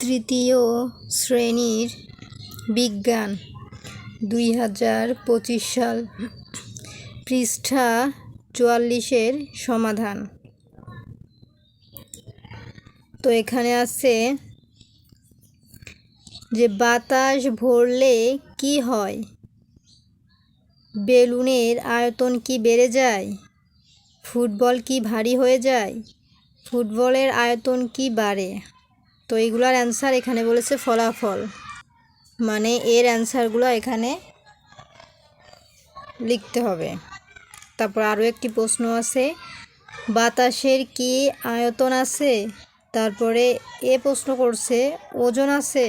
তৃতীয় শ্রেণির বিজ্ঞান দুই হাজার পঁচিশ সাল, পৃষ্ঠা চুয়াল্লিশের সমাধান। তো এখানে আছে যে বাতাস ভরলে কি হয়? বেলুনের আয়তন কি বেড়ে যায়? ফুটবল কি ভারী হয়ে যায়? ফুটবলের আয়তন কি বাড়ে? তো এইগুলোর অ্যান্সার এখানে বলেছে ফলাফল। মানে এর অ্যান্সারগুলো এখানে লিখতে হবে। তারপর আরও একটি প্রশ্ন আছে, বাতাসের কি আয়তন আছে? তারপরে এ প্রশ্ন করছে, ওজন আছে?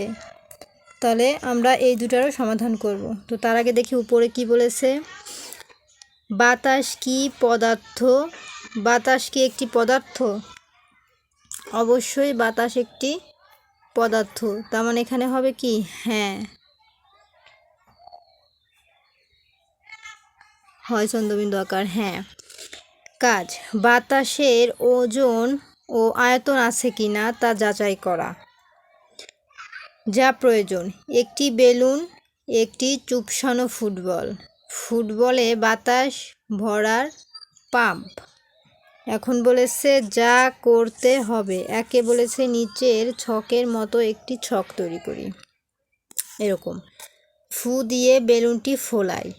তাহলে আমরা এই দুটারও সমাধান করব। তো তার আগে দেখি উপরে কি বলেছে, বাতাস কি পদার্থ? বাতাস কি একটি পদার্থ? অবশ্যই বাতাস একটি পদার্থ। তার মানে এখানে হবে কি? হ্যাঁ। হয় চন্দ্রবিন্দু আকার হ্যাঁ। কাজ, বাতাসের ওজন ও আয়তন আছে কি না তা যাচাই করা। যা প্রয়োজন, একটি বেলুন, একটি চুপসানো ফুটবল। ফুটবলে বাতাস ভরার পাম্প। এখন বলেছে, যা করতে হবে। একে বলেছে, নিচের ছকের মতো একটি ছক তৈরি করি। এরকম। ফু দিয়ে বেলুনটি ফোলাই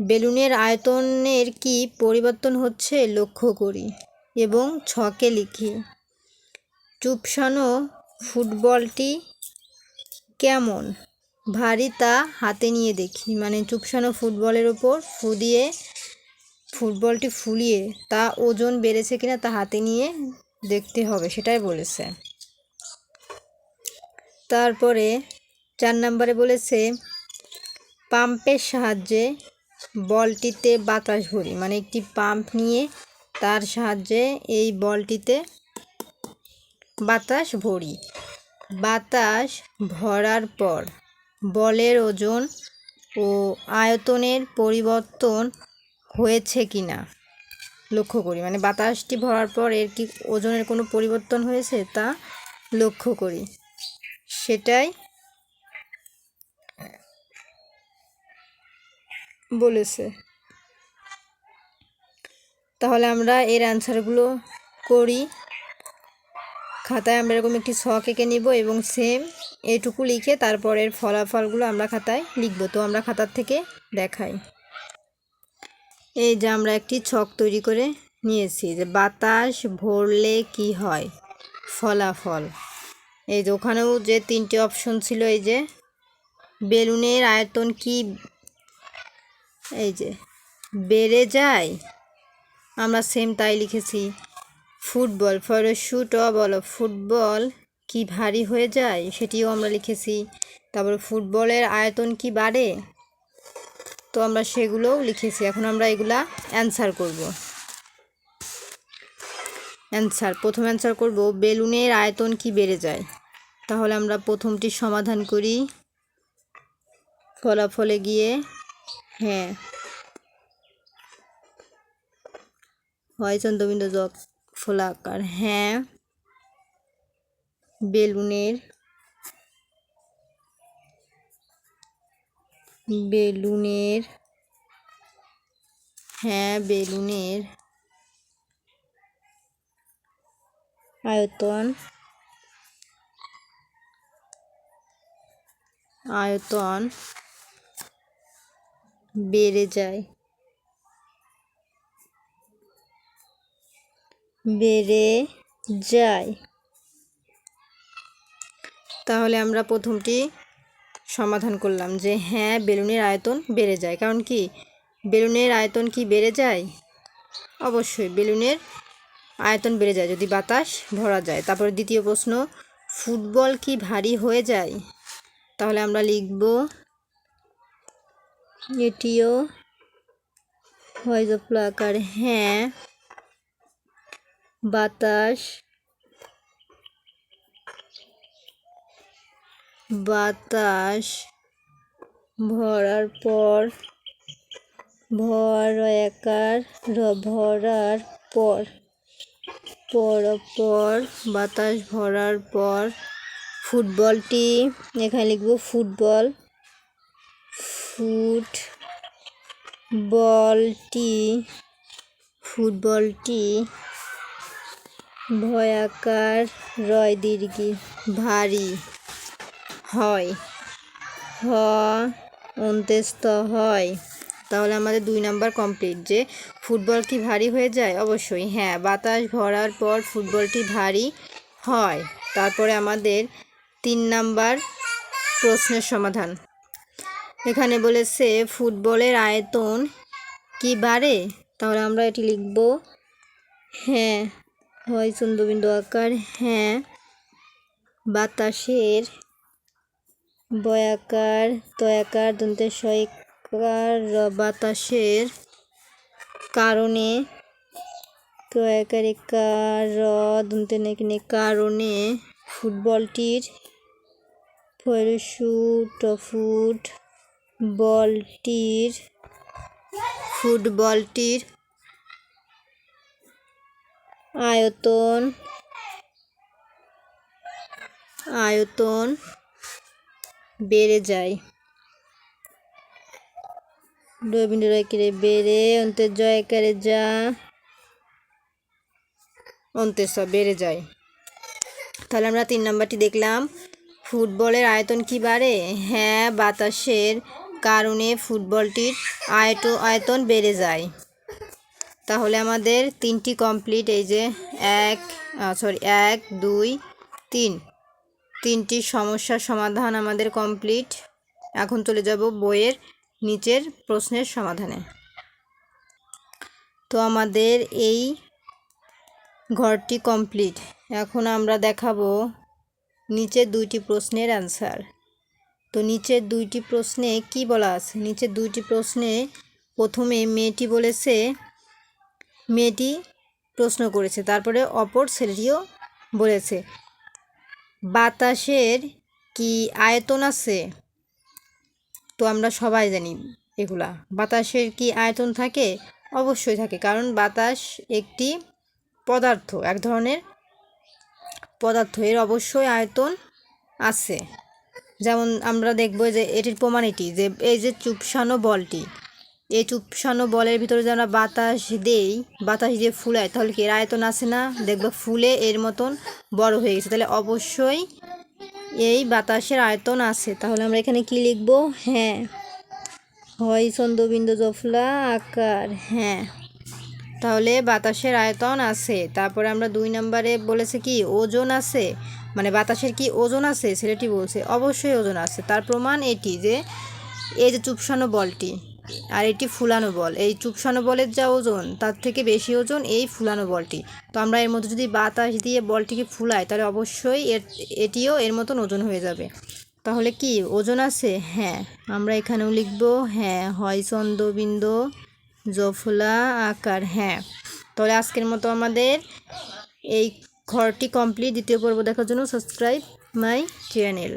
বেলুনের আয়তনের কি পরিবর্তন হচ্ছে লক্ষ্য করি এবং ছকে লিখি। চুপসানো ফুটবলটি কেমন? ভারী তা হাতে নিয়ে দেখি। মানে চুপসানো ফুটবলের ওপর ফু দিয়ে ফুটবলটি ফুলিয়ে তা ওজন বেড়েছে কিনা তা হাতে নিয়ে দেখতে হবে, সেটাই বলেছে। তারপরে চার নম্বরে বলেছে, পাম্পের সাহায্যে বলটিতে বাতাস ভরি মানে একটি পাম্প নিয়ে তার সাহায্যে এই বলটিতে বাতাস ভরি। বাতাস ভরার পর বলের ওজন ও আয়তনের পরিবর্তন হয়েছে কি না লক্ষ্য করি। মানে বাতাসটি ভরার পর এর কি ওজনের কোনো পরিবর্তন হয়েছে তা লক্ষ্য করি। সেটাই বলেছে। তাহলে আমরা এর অ্যান্সারগুলো করি। খাতায় আমরা এরকম একটি ছক এঁকে নিব এবং সেম এটুকু লিখে তারপরের ফলাফলগুলো আমরা খাতায় লিখব। তো আমরা খাতার থেকে দেখাই। এই যে আমরা একটি ছক তৈরি করে নিয়েছি যে বাতাস ভরলে কি হয়? ফলাফল। এই যে ওখানেও যে তিনটে অপশন ছিল, এই যে বেলুনের আয়তন কি? এই যে বেড়ে যায়? আমরা সেম তাই লিখেছি, ফুটবল ফর শুট বলো ফুটবল কি ভারী হয়ে যায়? সেটিও আমরা লিখেছি। তারপর ফুটবলের আয়তন কি বাড়ে? তো আমরা সেগুলোও লিখেছি। এখন আমরা এগুলা অ্যান্সার করব। অ্যান্সার প্রথম অ্যান্সার করব, বেলুনের আয়তন কি বেড়ে যায়? তাহলে আমরা প্রথমটি সমাধান করি। ফলাফলে গিয়ে হ্যাঁ। হয় চন্দ্রবিন্দু জক ফোলাকার হ্যাঁ। বেলুনের বেলুনের হ্যাঁ বেলুনের আয়তন আয়তন বেড়ে যায়। বেড়ে যায়। তাহলে আমরা প্রথমটি সমাধান করলাম যে হ্যাঁ বেলুনের আয়তন বেড়ে যায়। কারণ কি? বেলুনের আয়তন কি বেড়ে যায়? অবশ্যই বেলুনের আয়তন বেড়ে যায় যদি বাতাস ভরা যায়। তারপর দ্বিতীয় প্রশ্ন, ফুটবল কি ভারী হয়ে যায়? তাহলে আমরা লিখব, এটিও হয় আকার হ্যাঁ বাতাস বাতাস ভরার পর, ভর একার, ভরার পর পর পর, বাতাস ভরার পর ফুটবলটি এখানে লিখব ফুটবল ফুট বলটি ফুটবলটি ভয়াকার, রয় দীর্ঘি, ভারী। হয়। হ, অন্ত্যেস্ত হয়। তাহলে আমাদের দুই নাম্বার কমপ্লিট যে ফুটবল কি ভারী হয়ে যায়? অবশ্যই হ্যাঁ। বাতাস ভরার পর ফুটবলটি ভারী হয়? তারপরে আমাদের তিন নাম্বার প্রশ্নের সমাধান। এখানে বলেছে, ফুটবলের আয়তন কি বাড়ে? তাহলে আমরা এটি লিখব হ্যাঁ হয় চন্দ্রবিন্দু আকার হ্যাঁ বাতাসের বয়াকার তয়াকার দন্তের সয়কার বাতাসের কারণে তয়াকারে কার দন্তে নেকিনে কারণে ফুটবলটির ফরশুট ফুট বলটির, ফুটবলটির আয়তন আয়তন বেড়ে যায়। রবীন্দ্র রায়কেরে বেড়ে অন্তের জয়কারে যা অন্তের সব বেড়ে যায়। তাহলে আমরা তিন নাম্বারটি দেখলাম। ফুটবলের আয়তন কি বাড়ে? হ্যাঁ বাতাসের কারণে ফুটবলটির আয়ত, আয়তন বেড়ে যায়। তাহলে আমাদের তিনটি কমপ্লিট, এই যে এক সরি এক, দুই, তিন। তিনটি সমস্যার সমাধান আমাদের কমপ্লিট। এখন চলে যাব বইয়ের নিচের প্রশ্নের সমাধানে। তো আমাদের এই ঘরটি কমপ্লিট। এখন আমরা দেখাবো নিচের দুইটি প্রশ্নের অ্যান্সার। তো নিচের দুইটি প্রশ্নে কি বলা আছে? নিচের দুইটি প্রশ্নে প্রথমে মেয়েটি বলেছে, মেয়েটি প্রশ্ন করেছে, তারপরে অপর ছেলেটিও বলেছে। বাতাসের কি আয়তন আছে? তো আমরা সবাই জানি এগুলা। বাতাসের কি আয়তন থাকে? অবশ্যই থাকে, কারণ বাতাস একটি পদার্থ, এক ধরনের পদার্থ। এর অবশ্যই আয়তন আছে। যেমন আমরা দেখব যে এটির প্রমাণ এটি, যে এই যে চুপসানো বলটি এই চুপসানো বলের ভিতরে যদি আমরা বাতাস দেই, বাতাস দিয়ে ফুলায়, তাহলে কি এর আয়তন আছে না? দেখব ফুলে এর মতন বড় হয়ে গেছে। তাহলে অবশ্যই এই বাতাসের আয়তন আছে। তাহলে আমরা এখানে কি লিখব? হ্যাঁ। হয় চন্দ্রবিন্দু জফলা আকার। হ্যাঁ। তাহলে বাতাসের আয়তন আছে। তারপরে আমরা দুই নম্বরে বলেছে কি, ওজন আছে। মানে বাতাসের কি ওজন আছে? ছেলেটি বলছে, অবশ্যই ওজন আছে। তার প্রমাণ এটি যে, এই যে চুপসানো বলটি আর এটি ফুলানো বল। এই চুপসানো বলের যা ওজন, তার থেকে বেশি ওজন এই ফুলানো বলটি। তো আমরা এর মধ্যে যদি বাতাস দিয়ে বলটিকে ফুলাই, তাহলে অবশ্যই এর, এটিও এর মতন ওজন হয়ে যাবে। তাহলে কি, ওজন আছে? হ্যাঁ। আমরা এখানেও লিখব হ্যাঁ হয় চন্দ্রবিন্দ জফলা, আকার হ্যাঁ। তাহলে আজকের মতো আমাদের এই ঘরটি কমপ্লিট দ্বিতীয় পর্ব দেখার জন্য সাবস্ক্রাইব মাই চ্যানেল